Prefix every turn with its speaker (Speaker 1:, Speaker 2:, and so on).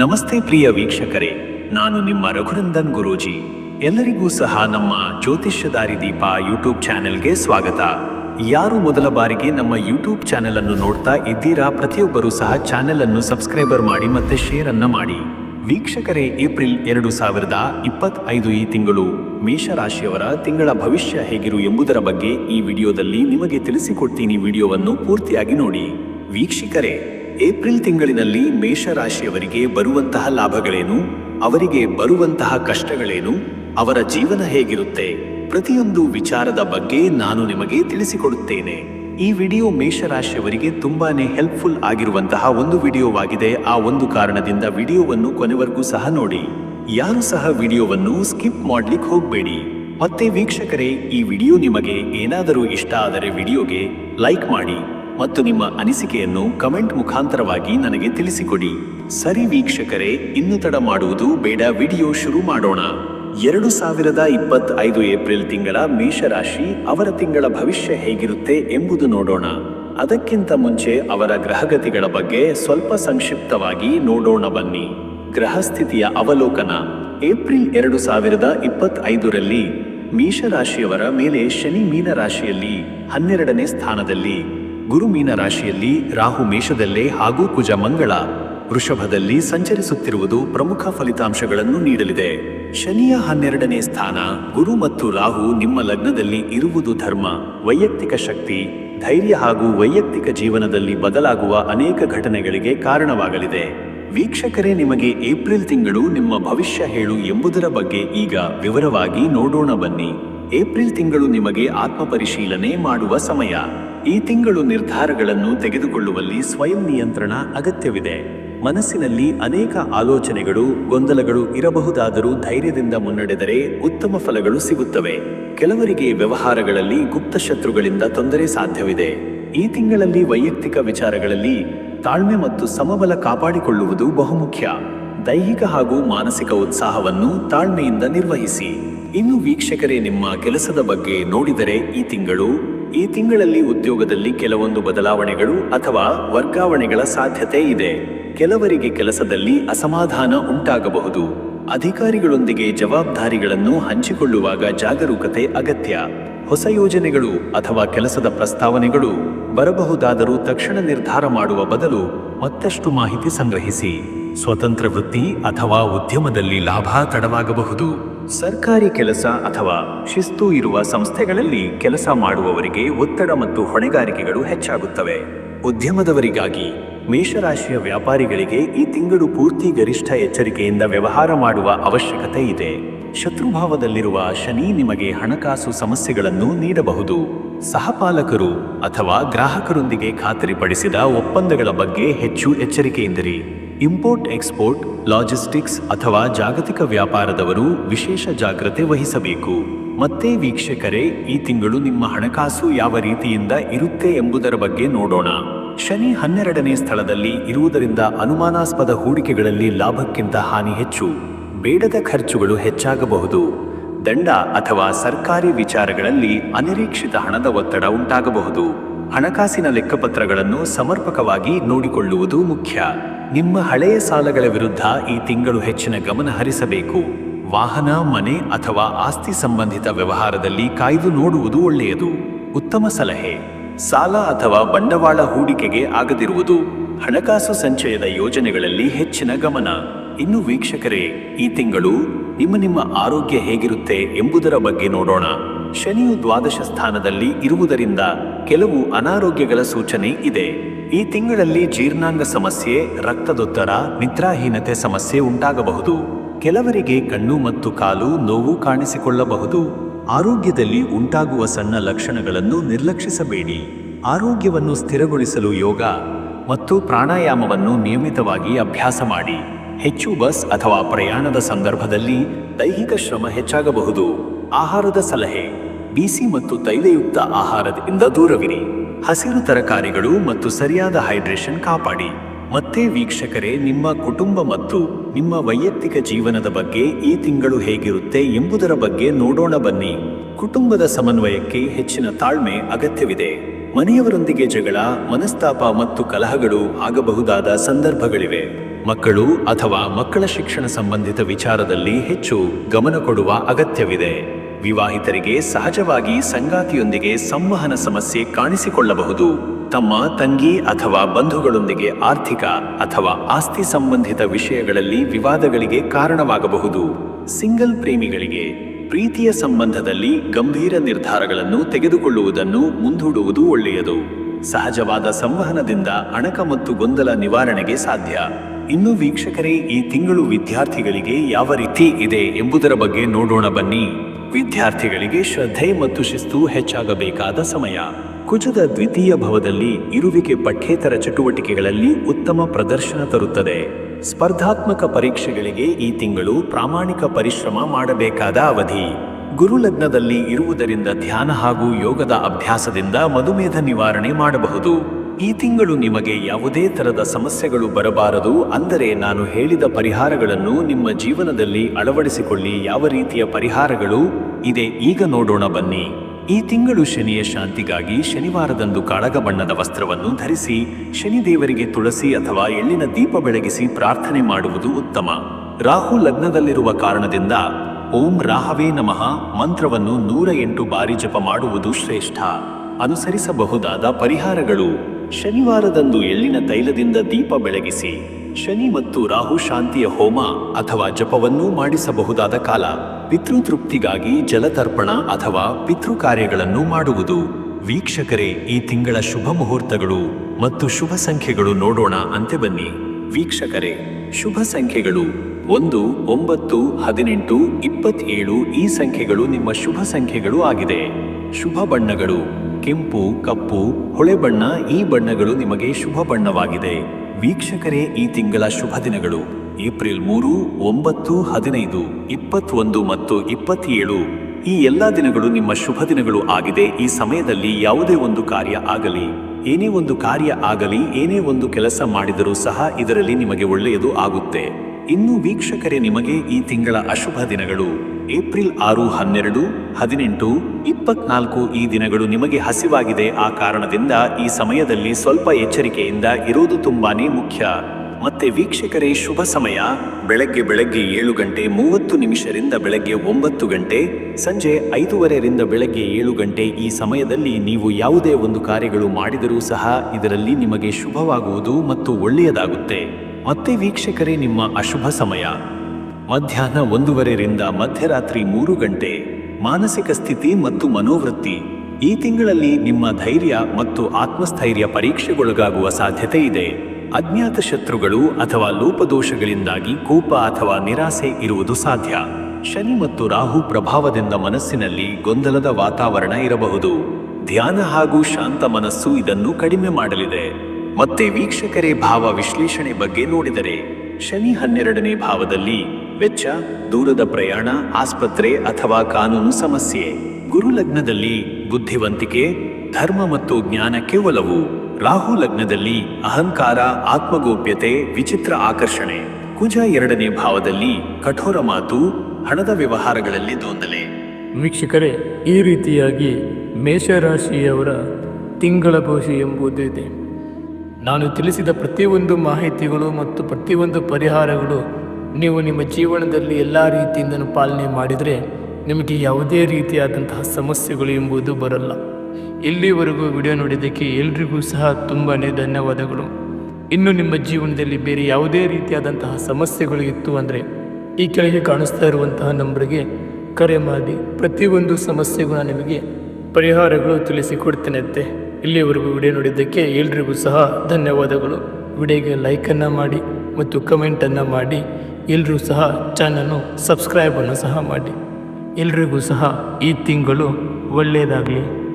Speaker 1: ನಮಸ್ತೆ ಪ್ರಿಯ ವೀಕ್ಷಕರೇ, ನಾನು ನಿಮ್ಮ ರಘುನಂದನ್ ಗುರೂಜಿ. ಎಲ್ಲರಿಗೂ ಸಹ ನಮ್ಮ ಜ್ಯೋತಿಷ್ಯದಾರಿ ದೀಪ ಯೂಟ್ಯೂಬ್ ಚಾನೆಲ್ಗೆ ಸ್ವಾಗತ. ಯಾರು ಮೊದಲ ಬಾರಿಗೆ ನಮ್ಮ ಯೂಟ್ಯೂಬ್ ಚಾನೆಲ್ ಅನ್ನು ನೋಡ್ತಾ ಇದ್ದೀರಾ, ಪ್ರತಿಯೊಬ್ಬರೂ ಸಹ ಚಾನೆಲ್ ಅನ್ನು ಸಬ್ಸ್ಕ್ರೈಬರ್ ಮಾಡಿ ಮತ್ತೆ ಶೇರ್ ಅನ್ನ ಮಾಡಿ. ವೀಕ್ಷಕರೇ, ಏಪ್ರಿಲ್ ಎರಡು ಸಾವಿರದ ಇಪ್ಪತ್ತೈದು ಈ ತಿಂಗಳು ಮೇಷರಾಶಿಯವರ ತಿಂಗಳ ಭವಿಷ್ಯ ಹೇಗಿರು ಎಂಬುದರ ಬಗ್ಗೆ ಈ ವಿಡಿಯೋದಲ್ಲಿ ನಿಮಗೆ ತಿಳಿಸಿಕೊಡ್ತೀನಿ ವಿಡಿಯೋವನ್ನು ಪೂರ್ತಿಯಾಗಿ ನೋಡಿ. ವೀಕ್ಷಕರೇ ಏಪ್ರಿಲ್ ತಿಂಗಳಿನಲ್ಲಿ ಮೇಷರಾಶಿಯವರಿಗೆ ಬರುವಂತಹ ಲಾಭಗಳೇನು? ಅವರಿಗೆ ಬರುವಂತಹ ಕಷ್ಟಗಳೇನು? ಅವರ ಜೀವನ ಹೇಗಿರುತ್ತೆ? ಪ್ರತಿಯೊಂದು ವಿಚಾರದ ಬಗ್ಗೆ ನಾನು ನಿಮಗೆ ತಿಳಿಸಿಕೊಡುತ್ತೇನೆ. ಈ ವಿಡಿಯೋ ಮೇಷರಾಶಿಯವರಿಗೆ ತುಂಬಾನೇ ಹೆಲ್ಪ್ಫುಲ್ ಆಗಿರುವಂತಹ ಒಂದು ವಿಡಿಯೋವಾಗಿದೆ. ಆ ಒಂದು ಕಾರಣದಿಂದ ವಿಡಿಯೋವನ್ನು ಕೊನೆವರೆಗೂ ಸಹ ನೋಡಿ. ಯಾರು ಸಹ ವಿಡಿಯೋವನ್ನು ಸ್ಕಿಪ್ ಮಾಡ್ಲಿಕ್ಕೆ ಹೋಗಬೇಡಿ. ಮತ್ತೆ ವೀಕ್ಷಕರೇ, ಈ ವಿಡಿಯೋ ನಿಮಗೆ ಏನಾದರೂ ಇಷ್ಟ ಆದರೆ ವಿಡಿಯೋಗೆ ಲೈಕ್ ಮಾಡಿ. ಮತ್ತು ನಿಮ್ಮ ಅನಿಸಿಕೆಯನ್ನು ಕಮೆಂಟ್ ಮುಖಾಂತರವಾಗಿ ನನಗೆ ತಿಳಿಸಿಕೊಡಿ. ಸರಿ ವೀಕ್ಷಕರೇ, ಇನ್ನು ತಡ ಮಾಡುವುದು ಬೇಡ, ವಿಡಿಯೋ ಶುರು ಮಾಡೋಣ. ಎರಡು ಸಾವಿರದ ಇಪ್ಪತ್ತೈದು ಏಪ್ರಿಲ್ ತಿಂಗಳ ಮೇಷರಾಶಿ ಅವರ ತಿಂಗಳ ಭವಿಷ್ಯ ಹೇಗಿರುತ್ತೆ ಎಂಬುದು ನೋಡೋಣ. ಅದಕ್ಕಿಂತ ಮುಂಚೆ ಅವರ ಗ್ರಹಗತಿಗಳ ಬಗ್ಗೆ ಸ್ವಲ್ಪ ಸಂಕ್ಷಿಪ್ತವಾಗಿ ನೋಡೋಣ ಬನ್ನಿ. ಗ್ರಹಸ್ಥಿತಿಯ ಅವಲೋಕನ. ಏಪ್ರಿಲ್ ಎರಡು ಸಾವಿರದ ಇಪ್ಪತ್ತೈದರಲ್ಲಿ ಮೇಷರಾಶಿಯವರ ಮೇಲೆ ಶನಿ ಮೀನ ರಾಶಿಯಲ್ಲಿ ಹನ್ನೆರಡನೇ ಸ್ಥಾನದಲ್ಲಿ. ಗುರು ಮೀನ ರಾಶಿಯಲ್ಲಿ ರಾಹು ಮೇಷದಲ್ಲೇ ಹಾಗೂ ಕುಜ ಮಂಗಳ ವೃಷಭದಲ್ಲಿ ಸಂಚರಿಸುತ್ತಿರುವುದು ಪ್ರಮುಖ ಫಲಿತಾಂಶಗಳನ್ನು ನೀಡಲಿದೆ. ಶನಿಯ ಹನ್ನೆರಡನೇ ಸ್ಥಾನ, ಗುರು ಮತ್ತು ರಾಹು ನಿಮ್ಮ ಲಗ್ನದಲ್ಲಿ ಇರುವುದು ಧರ್ಮ, ವೈಯಕ್ತಿಕ ಶಕ್ತಿ, ಧೈರ್ಯ ಹಾಗೂ ವೈಯಕ್ತಿಕ ಜೀವನದಲ್ಲಿ ಬದಲಾಗುವ ಅನೇಕ ಘಟನೆಗಳಿಗೆ ಕಾರಣವಾಗಲಿದೆ. ವೀಕ್ಷಕರೇ, ನಿಮಗೆ ಏಪ್ರಿಲ್ ತಿಂಗಳು ನಿಮ್ಮ ಭವಿಷ್ಯ ಹೇಳು ಎಂಬುದರ ಬಗ್ಗೆ ಈಗ ವಿವರವಾಗಿ ನೋಡೋಣ ಬನ್ನಿ. ಏಪ್ರಿಲ್ ತಿಂಗಳು ನಿಮಗೆ ಆತ್ಮಪರಿಶೀಲನೆ ಮಾಡುವ ಸಮಯ. ಈ ತಿಂಗಳು ನಿರ್ಧಾರಗಳನ್ನು ತೆಗೆದುಕೊಳ್ಳುವಲ್ಲಿ ಸ್ವಯಂ ನಿಯಂತ್ರಣ ಅಗತ್ಯವಿದೆ. ಮನಸ್ಸಿನಲ್ಲಿ ಅನೇಕ ಆಲೋಚನೆಗಳು, ಗೊಂದಲಗಳು ಇರಬಹುದಾದರೂ ಧೈರ್ಯದಿಂದ ಮುನ್ನಡೆದರೆ ಉತ್ತಮ ಫಲಗಳು ಸಿಗುತ್ತವೆ. ಕೆಲವರಿಗೆ ವ್ಯವಹಾರಗಳಲ್ಲಿ ಗುಪ್ತ ಶತ್ರುಗಳಿಂದ ತೊಂದರೆ ಸಾಧ್ಯವಿದೆ. ಈ ತಿಂಗಳಲ್ಲಿ ವೈಯಕ್ತಿಕ ವಿಚಾರಗಳಲ್ಲಿ ತಾಳ್ಮೆ ಮತ್ತು ಸಮಬಲ ಕಾಪಾಡಿಕೊಳ್ಳುವುದು ಬಹುಮುಖ್ಯ. ದೈಹಿಕ ಹಾಗೂ ಮಾನಸಿಕ ಉತ್ಸಾಹವನ್ನು ತಾಳ್ಮೆಯಿಂದ ನಿರ್ವಹಿಸಿ. ಇನ್ನು ವೀಕ್ಷಕರೇ, ನಿಮ್ಮ ಕೆಲಸದ ಬಗ್ಗೆ ನೋಡಿದರೆ ಈ ತಿಂಗಳು ಈ ತಿಂಗಳಲ್ಲಿ ಉದ್ಯೋಗದಲ್ಲಿ ಕೆಲವೊಂದು ಬದಲಾವಣೆಗಳು ಅಥವಾ ವರ್ಗಾವಣೆಗಳ ಸಾಧ್ಯತೆ ಇದೆ. ಕೆಲವರಿಗೆ ಕೆಲಸದಲ್ಲಿ ಅಸಮಾಧಾನ ಉಂಟಾಗಬಹುದು. ಅಧಿಕಾರಿಗಳೊಂದಿಗೆ ಜವಾಬ್ದಾರಿಗಳನ್ನು ಹಂಚಿಕೊಳ್ಳುವಾಗ ಜಾಗರೂಕತೆ ಅಗತ್ಯ. ಹೊಸ ಯೋಜನೆಗಳು ಅಥವಾ ಕೆಲಸದ ಪ್ರಸ್ತಾವನೆಗಳು ಬರಬಹುದಾದರೂ ತಕ್ಷಣ ನಿರ್ಧಾರ ಮಾಡುವ ಬದಲು ಮತ್ತಷ್ಟು ಮಾಹಿತಿ ಸಂಗ್ರಹಿಸಿ. ಸ್ವತಂತ್ರ ವೃತ್ತಿ ಅಥವಾ ಉದ್ಯಮದಲ್ಲಿ ಲಾಭ ತಡವಾಗಬಹುದು. ಸರ್ಕಾರಿ ಕೆಲಸ ಅಥವಾ ಶಿಸ್ತು ಇರುವ ಸಂಸ್ಥೆಗಳಲ್ಲಿ ಕೆಲಸ ಮಾಡುವವರಿಗೆ ಒತ್ತಡ ಮತ್ತು ಹೊಣೆಗಾರಿಕೆಗಳು ಹೆಚ್ಚಾಗುತ್ತವೆ. ಉದ್ಯಮದವರಿಗಾಗಿ ಮೇಷರಾಶಿಯ ವ್ಯಾಪಾರಿಗಳಿಗೆ ಈ ತಿಂಗಳು ಪೂರ್ತಿ ಗರಿಷ್ಠ ಎಚ್ಚರಿಕೆಯಿಂದ ವ್ಯವಹಾರ ಮಾಡುವ ಅವಶ್ಯಕತೆ ಇದೆ. ಶತ್ರುಭಾವದಲ್ಲಿರುವ ಶನಿ ನಿಮಗೆ ಹಣಕಾಸು ಸಮಸ್ಯೆಗಳನ್ನು ನೀಡಬಹುದು. ಸಹಪಾಲಕರು ಅಥವಾ ಗ್ರಾಹಕರೊಂದಿಗೆ ಖಾತರಿಪಡಿಸಿದ ಒಪ್ಪಂದಗಳ ಬಗ್ಗೆ ಹೆಚ್ಚು ಎಚ್ಚರಿಕೆಯಿಂದಿರಿ. ಇಂಪೋರ್ಟ್, ಎಕ್ಸ್ಪೋರ್ಟ್, ಲಾಜಿಸ್ಟಿಕ್ಸ್ ಅಥವಾ ಜಾಗತಿಕ ವ್ಯಾಪಾರದವರು ವಿಶೇಷ ಜಾಗ್ರತೆ ವಹಿಸಬೇಕು. ಮತ್ತೆ ವೀಕ್ಷಕರೇ, ಈ ತಿಂಗಳು ನಿಮ್ಮ ಹಣಕಾಸು ಯಾವ ರೀತಿಯಿಂದ ಇರುತ್ತೆ ಎಂಬುದರ ಬಗ್ಗೆ ನೋಡೋಣ. ಶನಿ ಹನ್ನೆರಡನೇ ಸ್ಥಳದಲ್ಲಿ ಇರುವುದರಿಂದ ಅನುಮಾನಾಸ್ಪದ ಹೂಡಿಕೆಗಳಲ್ಲಿ ಲಾಭಕ್ಕಿಂತ ಹಾನಿ ಹೆಚ್ಚು. ಬೇಡದ ಖರ್ಚುಗಳು ಹೆಚ್ಚಾಗಬಹುದು. ದಂಡ ಅಥವಾ ಸರ್ಕಾರಿ ವಿಚಾರಗಳಲ್ಲಿ ಅನಿರೀಕ್ಷಿತ ಹಣದ ಒತ್ತಡ ಉಂಟಾಗಬಹುದು. ಹಣಕಾಸಿನ ಲೆಕ್ಕಪತ್ರಗಳನ್ನು ಸಮರ್ಪಕವಾಗಿ ನೋಡಿಕೊಳ್ಳುವುದು ಮುಖ್ಯ. ನಿಮ್ಮ ಹಳೆಯ ಸಾಲಗಳ ವಿರುದ್ಧ ಈ ತಿಂಗಳು ಹೆಚ್ಚಿನ ಗಮನ ಹರಿಸಬೇಕು. ವಾಹನ, ಮನೆ ಅಥವಾ ಆಸ್ತಿ ಸಂಬಂಧಿತ ವ್ಯವಹಾರದಲ್ಲಿ ಕಾಯ್ದು ನೋಡುವುದು ಒಳ್ಳೆಯದು. ಉತ್ತಮ ಸಲಹೆ. ಸಾಲ ಅಥವಾ ಬಂಡವಾಳ ಹೂಡಿಕೆಗೆ ಆಗದಿರುವುದು ಹಣಕಾಸು ಸಂಚಯದ ಯೋಜನೆಗಳಲ್ಲಿ ಹೆಚ್ಚಿನ ಗಮನ. ಇನ್ನು ವೀಕ್ಷಕರೇ, ಈ ತಿಂಗಳು ನಿಮ್ಮ ನಿಮ್ಮ ಆರೋಗ್ಯ ಹೇಗಿರುತ್ತೆ ಎಂಬುದರ ಬಗ್ಗೆ ನೋಡೋಣ. ಶನಿಯು ದ್ವಾದಶ ಸ್ಥಾನದಲ್ಲಿ ಇರುವುದರಿಂದ ಕೆಲವು ಅನಾರೋಗ್ಯಗಳ ಸೂಚನೆ ಇದೆ. ಈ ತಿಂಗಳಲ್ಲಿ ಜೀರ್ಣಾಂಗ ಸಮಸ್ಯೆ ರಕ್ತದೊತ್ತರ ನಿದ್ರಾಹೀನತೆ ಸಮಸ್ಯೆ ಉಂಟಾಗಬಹುದು. ಕೆಲವರಿಗೆ ಕಣ್ಣು ಮತ್ತು ಕಾಲು ನೋವು ಕಾಣಿಸಿಕೊಳ್ಳಬಹುದು. ಆರೋಗ್ಯದಲ್ಲಿ ಉಂಟಾಗುವ ಸಣ್ಣ ಲಕ್ಷಣಗಳನ್ನು ನಿರ್ಲಕ್ಷಿಸಬೇಡಿ. ಆರೋಗ್ಯವನ್ನು ಸ್ಥಿರಗೊಳಿಸಲು ಯೋಗ ಮತ್ತು ಪ್ರಾಣಾಯಾಮವನ್ನು ನಿಯಮಿತವಾಗಿ ಅಭ್ಯಾಸ ಮಾಡಿ. ಹೆಚ್ಚು ಬಸ್ ಅಥವಾ ಪ್ರಯಾಣದ ಸಂದರ್ಭದಲ್ಲಿ ದೈಹಿಕ ಶ್ರಮ ಹೆಚ್ಚಾಗಬಹುದು. ಆಹಾರದ ಸಲಹೆ, ಬಿಸಿ ಮತ್ತು ತೈಲಯುಕ್ತ ಆಹಾರದಿಂದ ದೂರವಿರಿ. ಹಸಿರು ತರಕಾರಿಗಳು ಮತ್ತು ಸರಿಯಾದ ಹೈಡ್ರೇಷನ್ ಕಾಪಾಡಿ. ಮತ್ತೆ ವೀಕ್ಷಕರೇ, ನಿಮ್ಮ ಕುಟುಂಬ ಮತ್ತು ನಿಮ್ಮ ವೈಯಕ್ತಿಕ ಜೀವನದ ಬಗ್ಗೆ ಈ ತಿಂಗಳು ಹೇಗಿರುತ್ತೆ ಎಂಬುದರ ಬಗ್ಗೆ ನೋಡೋಣ ಬನ್ನಿ. ಕುಟುಂಬದ ಸಮನ್ವಯಕ್ಕೆ ಹೆಚ್ಚಿನ ತಾಳ್ಮೆ ಅಗತ್ಯವಿದೆ. ಮನೆಯವರೊಂದಿಗೆ ಜಗಳ, ಮನಸ್ತಾಪ ಮತ್ತು ಕಲಹಗಳು ಆಗಬಹುದಾದ ಸಂದರ್ಭಗಳಿವೆ. ಮಕ್ಕಳು ಅಥವಾ ಮಕ್ಕಳ ಶಿಕ್ಷಣ ಸಂಬಂಧಿತ ವಿಚಾರದಲ್ಲಿ ಹೆಚ್ಚು ಗಮನ ಕೊಡುವ ಅಗತ್ಯವಿದೆ. ವಿವಾಹಿತರಿಗೆ ಸಹಜವಾಗಿ ಸಂಗಾತಿಯೊಂದಿಗೆ ಸಂವಹನ ಸಮಸ್ಯೆ ಕಾಣಿಸಿಕೊಳ್ಳಬಹುದು. ತಮ್ಮ ತಂಗಿ ಅಥವಾ ಬಂಧುಗಳೊಂದಿಗೆ ಆರ್ಥಿಕ ಅಥವಾ ಆಸ್ತಿ ಸಂಬಂಧಿತ ವಿಷಯಗಳಲ್ಲಿ ವಿವಾದಗಳಿಗೆ ಕಾರಣವಾಗಬಹುದು. ಸಿಂಗಲ್ ಪ್ರೇಮಿಗಳಿಗೆ ಪ್ರೀತಿಯ ಸಂಬಂಧದಲ್ಲಿ ಗಂಭೀರ ನಿರ್ಧಾರಗಳನ್ನು ತೆಗೆದುಕೊಳ್ಳುವುದನ್ನು ಮುಂದೂಡುವುದು ಒಳ್ಳೆಯದು. ಸಹಜವಾದ ಸಂವಹನದಿಂದ ಅಣಕ ಮತ್ತು ಗೊಂದಲ ನಿವಾರಣೆಗೆ ಸಾಧ್ಯ. ಇನ್ನು ವೀಕ್ಷಕರೇ, ಈ ತಿಂಗಳು ವಿದ್ಯಾರ್ಥಿಗಳಿಗೆ ಯಾವ ರೀತಿ ಇದೆ ಎಂಬುದರ ಬಗ್ಗೆ ನೋಡೋಣ ಬನ್ನಿ. ವಿದ್ಯಾರ್ಥಿಗಳಿಗೆ ಶ್ರದ್ಧೆ ಮತ್ತು ಶಿಸ್ತು ಹೆಚ್ಚಾಗಬೇಕಾದ ಸಮಯ. ಕುಜದ ದ್ವಿತೀಯ ಭವದಲ್ಲಿ ಇರುವಿಕೆ ಪಠ್ಯೇತರ ಚಟುವಟಿಕೆಗಳಲ್ಲಿ ಉತ್ತಮ ಪ್ರದರ್ಶನ ತರುತ್ತದೆ. ಸ್ಪರ್ಧಾತ್ಮಕ ಪರೀಕ್ಷೆಗಳಿಗೆ ಈ ತಿಂಗಳು ಪ್ರಾಮಾಣಿಕ ಪರಿಶ್ರಮ ಮಾಡಬೇಕಾದ ಅವಧಿ. ಗುರು ಲಗ್ನದಲ್ಲಿ ಇರುವುದರಿಂದ ಧ್ಯಾನ ಹಾಗೂ ಯೋಗದ ಅಭ್ಯಾಸದಿಂದ ಮಧುಮೇಧ ನಿವಾರಣೆ ಮಾಡಬಹುದು. ಈ ತಿಂಗಳು ನಿಮಗೆ ಯಾವುದೇ ತರದ ಸಮಸ್ಯೆಗಳು ಬರಬಾರದು. ಅಂದರೆ ನಾನು ಹೇಳಿದ ಪರಿಹಾರಗಳನ್ನು ನಿಮ್ಮ ಜೀವನದಲ್ಲಿ ಅಳವಡಿಸಿಕೊಳ್ಳಿ. ಯಾವ ರೀತಿಯ ಪರಿಹಾರಗಳು? ಇದೆ, ಈಗ ನೋಡೋಣ ಬನ್ನಿ. ಈ ತಿಂಗಳು ಶನಿಯ ಶಾಂತಿಗಾಗಿ ಶನಿವಾರದಂದು ಕಾಳಗ ಬಣ್ಣದ ವಸ್ತ್ರವನ್ನು ಧರಿಸಿ, ಶನಿದೇವರಿಗೆ ತುಳಸಿ ಅಥವಾ ಎಳ್ಳಿನ ದೀಪ ಬೆಳಗಿಸಿ ಪ್ರಾರ್ಥನೆ ಮಾಡುವುದು ಉತ್ತಮ. ರಾಹು ಲಗ್ನದಲ್ಲಿರುವ ಕಾರಣದಿಂದ ಓಂ ರಾಹವೇ ನಮಃ ಮಂತ್ರವನ್ನು ನೂರ ಎಂಟು ಬಾರಿ ಜಪ ಮಾಡುವುದು ಶ್ರೇಷ್ಠ. ಅನುಸರಿಸಬಹುದಾದ ಪರಿಹಾರಗಳು. ಶನಿವಾರದಂದು ಎಳ್ಳಿನ ತೈಲದಿಂದ ದೀಪ ಬೆಳಗಿಸಿ, ಶನಿ ಮತ್ತು ರಾಹು ಶಾಂತಿಯ ಹೋಮ ಅಥವಾ ಜಪವನ್ನೂ ಮಾಡಿಸಬಹುದಾದ ಕಾಲ. ಪಿತೃತೃಪ್ತಿಗಾಗಿ ಜಲತರ್ಪಣ ಅಥವಾ ಪಿತೃ ಕಾರ್ಯಗಳನ್ನು ಮಾಡುವುದು. ವೀಕ್ಷಕರೇ, ಈ ತಿಂಗಳ ಶುಭ ಮುಹೂರ್ತಗಳು ಮತ್ತು ಶುಭ ಸಂಖ್ಯೆಗಳು ನೋಡೋಣ ಅಂತೆ ಬನ್ನಿ. ವೀಕ್ಷಕರೇ ಶುಭ ಸಂಖ್ಯೆಗಳು. ಒಂದು, ಒಂಬತ್ತು, ಹದಿನೆಂಟು, ಇಪ್ಪತ್ತೇಳು ಈ ಸಂಖ್ಯೆಗಳು ನಿಮ್ಮ ಶುಭ ಸಂಖ್ಯೆಗಳು ಆಗಿದೆ. ಶುಭ ಬಣ್ಣಗಳು. ಕೆಂಪು, ಕಪ್ಪು, ಹೊಳೆ ಬಣ್ಣ ಈ ಬಣ್ಣಗಳು ನಿಮಗೆ ಶುಭ ಬಣ್ಣವಾಗಿದೆ. ವೀಕ್ಷಕರೇ, ಈ ತಿಂಗಳ ಶುಭ ದಿನಗಳು. ಏಪ್ರಿಲ್ ಮೂರು, ಒಂಬತ್ತು, ಹದಿನೈದು, ಇಪ್ಪತ್ತೊಂದು ಮತ್ತು ಇಪ್ಪತ್ತೇಳು ಈ ಎಲ್ಲಾ ದಿನಗಳು ನಿಮ್ಮ ಶುಭ ದಿನಗಳು ಆಗಿದೆ. ಈ ಸಮಯದಲ್ಲಿ ಯಾವುದೇ ಒಂದು ಕಾರ್ಯ ಆಗಲಿ. ಏನೇ ಒಂದು ಕಾರ್ಯ ಆಗಲಿ, ಏನೇ ಒಂದು ಕೆಲಸ ಮಾಡಿದರೂ ಸಹ ಇದರಲ್ಲಿ ನಿಮಗೆ ಒಳ್ಳೆಯದು ಆಗುತ್ತೆ. ಇನ್ನು ವೀಕ್ಷಕರೇ, ನಿಮಗೆ ಈ ತಿಂಗಳ ಅಶುಭ ದಿನಗಳು. ಏಪ್ರಿಲ್ ಆರು, ಹನ್ನೆರಡು, ಹದಿನೆಂಟು, ಇಪ್ಪತ್ನಾಲ್ಕು ಈ ದಿನಗಳು ನಿಮಗೆ ಹಸಿವಾಗಿದೆ. ಆ ಕಾರಣದಿಂದ ಈ ಸಮಯದಲ್ಲಿ ಸ್ವಲ್ಪ ಎಚ್ಚರಿಕೆಯಿಂದ ಇರುವುದು ತುಂಬಾನೇ ಮುಖ್ಯ. ಮತ್ತೆ ವೀಕ್ಷಕರೇ, ಶುಭ ಸಮಯ. ಬೆಳಗ್ಗೆ ಬೆಳಗ್ಗೆ ಏಳು ಗಂಟೆ ಮೂವತ್ತು ನಿಮಿಷರಿಂದ ಬೆಳಗ್ಗೆ ಒಂಬತ್ತು ಗಂಟೆ, ಸಂಜೆ ಐದೂವರೆರಿಂದ ಬೆಳಗ್ಗೆ ಏಳು ಗಂಟೆ ಈ ಸಮಯದಲ್ಲಿ ನೀವು ಯಾವುದೇ ಒಂದು ಕಾರ್ಯಗಳು ಮಾಡಿದರೂ ಸಹ ಇದರಲ್ಲಿ ನಿಮಗೆ ಶುಭವಾಗುವುದು ಮತ್ತು ಒಳ್ಳೆಯದಾಗುತ್ತೆ. ಮತ್ತೆ ವೀಕ್ಷಕರೇ, ನಿಮ್ಮ ಅಶುಭ ಸಮಯ. ಮಧ್ಯಾಹ್ನ ಒಂದೂವರೆಯಿಂದ ಮಧ್ಯರಾತ್ರಿ ಮೂರು ಗಂಟೆ, ಮಾನಸಿಕ ಸ್ಥಿತಿ ಮತ್ತು ಮನೋವೃತ್ತಿ. ಈ ತಿಂಗಳಲ್ಲಿ ನಿಮ್ಮ ಧೈರ್ಯ ಮತ್ತು ಆತ್ಮಸ್ಥೈರ್ಯ ಪರೀಕ್ಷೆಗೊಳಗಾಗುವ ಸಾಧ್ಯತೆ ಇದೆ. ಅಜ್ಞಾತ ಶತ್ರುಗಳು ಅಥವಾ ಲೋಪದೋಷಗಳಿಂದಾಗಿ ಕೋಪ ಅಥವಾ ನಿರಾಸೆ ಇರುವುದು ಸಾಧ್ಯ. ಶನಿ ಮತ್ತು ರಾಹು ಪ್ರಭಾವದಿಂದ ಮನಸ್ಸಿನಲ್ಲಿ ಗೊಂದಲದ ವಾತಾವರಣ ಇರಬಹುದು. ಧ್ಯಾನ ಹಾಗೂ ಶಾಂತ ಮನಸ್ಸು ಇದನ್ನು ಕಡಿಮೆ ಮಾಡಲಿದೆ. ಮತ್ತೆ ವೀಕ್ಷಕರೇ ಭಾವ ವಿಶ್ಲೇಷಣೆ ಬಗ್ಗೆ ನೋಡಿದರೆ, ಶನಿ ಹನ್ನೆರಡನೇ ಭಾವದಲ್ಲಿ ವೆಚ್ಚ, ದೂರದ ಪ್ರಯಾಣ, ಆಸ್ಪತ್ರೆ ಅಥವಾ ಕಾನೂನು ಸಮಸ್ಯೆ. ಗುರು ಲಗ್ನದಲ್ಲಿ ಬುದ್ಧಿವಂತಿಕೆ, ಧರ್ಮ ಮತ್ತು ಜ್ಞಾನಕ್ಕೆ ಒಲವು. ರಾಹು ಲಗ್ನದಲ್ಲಿ ಅಹಂಕಾರ, ಆತ್ಮಗೋಪ್ಯತೆ, ವಿಚಿತ್ರ ಆಕರ್ಷಣೆ, ಕುಜ ಎರಡನೇ ಭಾವದಲ್ಲಿ ಕಠೋರ ಮಾತು, ಹಣದ ವ್ಯವಹಾರಗಳಲ್ಲಿ ದೊಂದಲೆ
Speaker 2: ವೀಕ್ಷಕರೇ, ಈ ರೀತಿಯಾಗಿ ಮೇಷರಾಶಿಯವರ ತಿಂಗಳ ಭವಿಷ್ಯ ಎಂಬುದಿದೆ ನಾನು ತಿಳಿಸಿದ ಪ್ರತಿಯೊಂದು ಮಾಹಿತಿಗಳು ಮತ್ತು ಪ್ರತಿಯೊಂದು ಪರಿಹಾರಗಳು ನೀವು ನಿಮ್ಮ ಜೀವನದಲ್ಲಿ ಎಲ್ಲ ರೀತಿಯಿಂದ ಪಾಲನೆ ಮಾಡಿದರೆ ನಿಮಗೆ ಯಾವುದೇ ರೀತಿಯಾದಂತಹ ಸಮಸ್ಯೆಗಳು ಎಂಬುದು ಬರಲ್ಲ. ಇಲ್ಲಿವರೆಗೂ ವಿಡಿಯೋ ನೋಡಿದ್ದಕ್ಕೆ ಎಲ್ರಿಗೂ ಸಹ ತುಂಬಾ ಧನ್ಯವಾದಗಳು. ಇನ್ನು ನಿಮ್ಮ ಜೀವನದಲ್ಲಿ ಬೇರೆ ಯಾವುದೇ ರೀತಿಯಾದಂತಹ ಸಮಸ್ಯೆಗಳು ಇತ್ತು ಅಂದರೆ ಈ ಕೆಳಗೆ ಕಾಣಿಸ್ತಾ ಇರುವಂತಹ ನಂಬರ್ಗೆ ಕರೆ ಮಾಡಿ. ಪ್ರತಿಯೊಂದು ಸಮಸ್ಯೆಗೂ ನಾನು ನಿಮಗೆ ಪರಿಹಾರಗಳು ತಿಳಿಸಿಕೊಡ್ತೇನೆ ಅಂತೆ ಇಲ್ಲಿವರೆಗೂ ವಿಡಿಯೋ ನೋಡಿದ್ದಕ್ಕೆ ಎಲ್ರಿಗೂ ಸಹ ಧನ್ಯವಾದಗಳು. ವಿಡಿಯೋಗೆ ಲೈಕನ್ನು ಮಾಡಿ ಮತ್ತು ಕಮೆಂಟನ್ನು ಮಾಡಿ. ಎಲ್ಲರೂ ಸಹ ಚಾನಲ್ನು ಸಬ್ಸ್ಕ್ರೈಬನ್ನು ಸಹ ಮಾಡಿ. ಎಲ್ರಿಗೂ ಸಹ ಈ ತಿಂಗಳು ಒಳ್ಳೆಯದಾಗಲಿ.